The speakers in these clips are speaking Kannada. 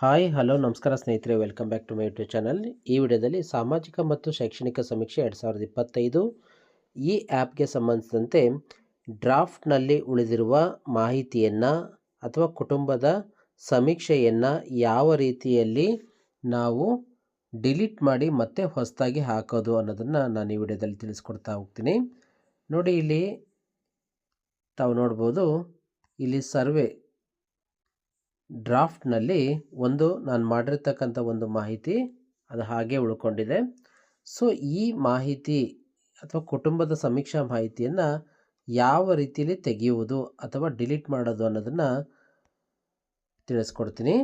ಹಾಯ್, ಹಲೋ, ನಮಸ್ಕಾರ ಸ್ನೇಹಿತರೆ, welcome back to my YouTube channel. ಈ ವಿಡಿಯೋದಲ್ಲಿ ಸಾಮಾಜಿಕ ಮತ್ತು ಶೈಕ್ಷಣಿಕ ಸಮೀಕ್ಷೆ ಎರಡು ಸಾವಿರದ ಇಪ್ಪತ್ತೈದು ಈ ಆ್ಯಪ್ಗೆ ಸಂಬಂಧಿಸಿದಂತೆ ಡ್ರಾಫ್ಟ್ನಲ್ಲಿ ಉಳಿದಿರುವ ಮಾಹಿತಿಯನ್ನು ಅಥವಾ ಕುಟುಂಬದ ಸಮೀಕ್ಷೆಯನ್ನು ಯಾವ ರೀತಿಯಲ್ಲಿ ನಾವು ಡಿಲೀಟ್ ಮಾಡಿ ಮತ್ತೆ ಹೊಸದಾಗಿ ಹಾಕೋದು ಅನ್ನೋದನ್ನು ನಾನು ಈ ವಿಡಿಯೋದಲ್ಲಿ ತಿಳಿಸ್ಕೊಡ್ತಾ ಹೋಗ್ತೀನಿ. ನೋಡಿ, ಇಲ್ಲಿ ತಾವು ನೋಡ್ಬೋದು, ಇಲ್ಲಿ ಸರ್ವೆ ಡ್ರಾಫ್ಟ್ನಲ್ಲಿ ಒಂದು ನಾನು ಮಾಡಿರ್ತಕ್ಕಂಥ ಒಂದು ಮಾಹಿತಿ ಅದು ಹಾಗೆ ಉಳ್ಕೊಂಡಿದೆ. ಸೊ, ಈ ಮಾಹಿತಿ ಅಥವಾ ಕುಟುಂಬದ ಸಮೀಕ್ಷಾ ಮಾಹಿತಿಯನ್ನು ಯಾವ ರೀತಿಯಲ್ಲಿ ತೆಗೆಯುವುದು ಅಥವಾ ಡಿಲೀಟ್ ಮಾಡೋದು ಅನ್ನೋದನ್ನು ತಿಳಿಸ್ಕೊಡ್ತೀನಿ.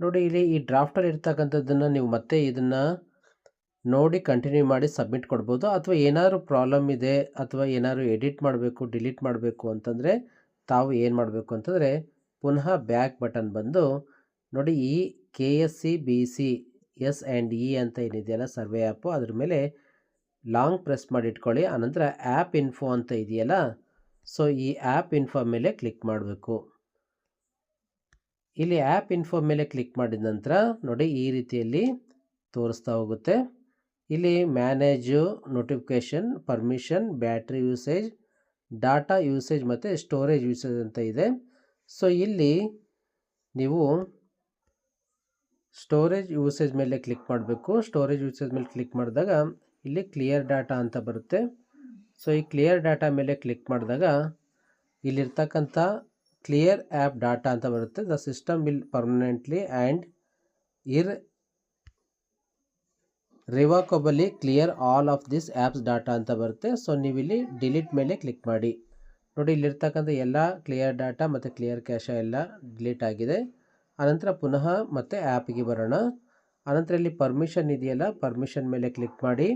ನೋಡಿ, ಇಲ್ಲಿ ಈ ಡ್ರಾಫ್ಟಲ್ಲಿ ಇರ್ತಕ್ಕಂಥದ್ದನ್ನು ನೀವು ಮತ್ತೆ ಇದನ್ನು ನೋಡಿ ಕಂಟಿನ್ಯೂ ಮಾಡಿ ಸಬ್ಮಿಟ್ ಕೊಡ್ಬೋದು. ಅಥವಾ ಏನಾದರೂ ಪ್ರಾಬ್ಲಮ್ ಇದೆ ಅಥವಾ ಏನಾದರೂ ಎಡಿಟ್ ಮಾಡಬೇಕು, ಡಿಲೀಟ್ ಮಾಡಬೇಕು ಅಂತಂದರೆ ತಾವು ಏನು ಮಾಡಬೇಕು ಅಂತಂದರೆ ಪುನಃ ಬ್ಯಾಕ್ ಬಟನ್ ಬಂದು ನೋಡಿ ಈ K S C, B C, S and E ಅಂತ ಏನಿದೆಯಲ್ಲ ಸರ್ವೆ ಆ್ಯಪು, ಅದ್ರ ಮೇಲೆ ಲಾಂಗ್ ಪ್ರೆಸ್ ಮಾಡಿ ಇಟ್ಕೊಳ್ಳಿ. ಆನಂತರ ಆ್ಯಪ್ ಇನ್ಫೋ ಅಂತ ಇದೆಯಲ್ಲ, ಸೊ ಈ ಆ್ಯಪ್ ಇನ್ಫೋ ಮೇಲೆ ಕ್ಲಿಕ್ ಮಾಡಬೇಕು. ಇಲ್ಲಿ ಆ್ಯಪ್ ಇನ್ಫೋ ಮೇಲೆ ಕ್ಲಿಕ್ ಮಾಡಿದ ನಂತರ ನೋಡಿ ಈ ರೀತಿಯಲ್ಲಿ ತೋರಿಸ್ತಾ ಹೋಗುತ್ತೆ. ಇಲ್ಲಿ manage, notification, permission, battery usage, data usage ಮತ್ತು ಸ್ಟೋರೇಜ್ ಯೂಸೇಜ್ ಅಂತ ಇದೆ. ಸೊ ಇಲ್ಲಿ ನೀವು ಸ್ಟೋರೇಜ್ ಯೂಸೇಜ್ ಮೇಲೆ ಕ್ಲಿಕ್ ಮಾಡಬೇಕು. ಸ್ಟೋರೇಜ್ ಯೂಸೇಜ್ ಮೇಲೆ ಕ್ಲಿಕ್ ಮಾಡಿದಾಗ ಇಲ್ಲಿ ಕ್ಲಿಯರ್ ಡಾಟಾ ಅಂತ ಬರುತ್ತೆ. ಸೊ ಈ ಕ್ಲಿಯರ್ ಡಾಟಾ ಮೇಲೆ ಕ್ಲಿಕ್ ಮಾಡಿದಾಗ ಇಲ್ಲಿರ್ತಕ್ಕಂಥ ಕ್ಲಿಯರ್ ಆ್ಯಪ್ ಡಾಟಾ ಅಂತ ಬರುತ್ತೆ. The system will permanently and irrevocably clear all of this app's data ಅಂತ ಬರುತ್ತೆ. ಸೊ ನೀವಿಲ್ಲಿ ಡಿಲೀಟ್ ಮೇಲೆ ಕ್ಲಿಕ್ ಮಾಡಿ. ನೋಡಿ ಇಲ್ಲಿರ್ತಕ್ಕಂಥ ಎಲ್ಲ ಕ್ಲಿಯರ್ ಡಾಟಾ ಮತ್ತು ಕ್ಲಿಯರ್ ಕ್ಯಾಶ ಎಲ್ಲ ಡಿಲೀಟ್ ಆಗಿದೆ. ಆನಂತರ ಪುನಃ ಮತ್ತೆ ಆ್ಯಪ್ಗೆ ಬರೋಣ. ಆನಂತರ ಇಲ್ಲಿ ಪರ್ಮಿಷನ್ ಇದೆಯಲ್ಲ ಪರ್ಮಿಷನ್ ಮೇಲೆ ಕ್ಲಿಕ್ ಮಾಡಿ.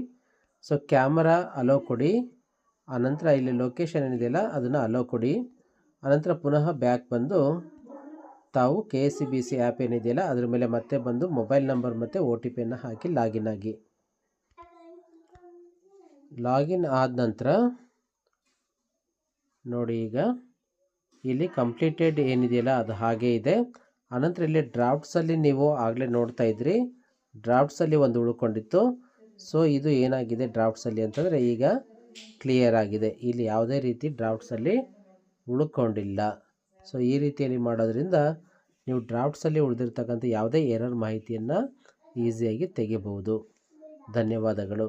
ಸೊ ಕ್ಯಾಮರಾ ಅಲೋ ಕೊಡಿ. ಆನಂತರ ಇಲ್ಲಿ ಲೊಕೇಶನ್ ಏನಿದೆಯಲ್ಲ, ಅದನ್ನು ಅಲೋ ಕೊಡಿ. ಆನಂತರ ಪುನಃ ಬ್ಯಾಕ್ ಬಂದು ತಾವು K S C B C app ಏನಿದೆಯಲ್ಲ, ಅದ್ರ ಮೇಲೆ ಮತ್ತೆ ಬಂದು ಮೊಬೈಲ್ ನಂಬರ್ ಮತ್ತು ಒ ಟಿ ಪಿಯನ್ನು ಹಾಕಿ ಲಾಗಿನ್ ಆಗಿ. ಲಾಗಿನ್ ಆದ ನಂತರ ನೋಡಿ ಈಗ. ಇಲ್ಲಿ ಕಂಪ್ಲೀಟೆಡ್ ಏನಿದೆಯಲ್ಲ, ಅದು ಹಾಗೇ ಇದೆ. ಆನಂತರ ಇಲ್ಲಿ ಡ್ರಾಫ್ಟ್ಸಲ್ಲಿ ನೀವು ಆಗಲೇ ನೋಡ್ತಾ ಇದ್ರಿ. ಡ್ರಾಫ್ಟ್ಸಲ್ಲಿ ಒಂದು ಉಳ್ಕೊಂಡಿತ್ತು. ಸೊ ಇದು ಏನಾಗಿದೆ ಡ್ರಾಫ್ಟ್ಸಲ್ಲಿ ಅಂತಂದರೆ ಈಗ ಕ್ಲಿಯರ್ ಆಗಿದೆ. ಇಲ್ಲಿ ಯಾವುದೇ ರೀತಿ ಡ್ರಾಫ್ಟ್ಸಲ್ಲಿ ಉಳ್ಕೊಂಡಿಲ್ಲ. ಸೊ ಈ ರೀತಿಯಲ್ಲಿ ಮಾಡೋದ್ರಿಂದ ನೀವು ಡ್ರಾಫ್ಟ್ಸಲ್ಲಿ ಉಳಿದಿರ್ತಕ್ಕಂಥ ಯಾವುದೇ ಎರರ್ ಮಾಹಿತಿಯನ್ನು ಈಸಿಯಾಗಿ ತೆಗಿಬಹುದು. ಧನ್ಯವಾದಗಳು.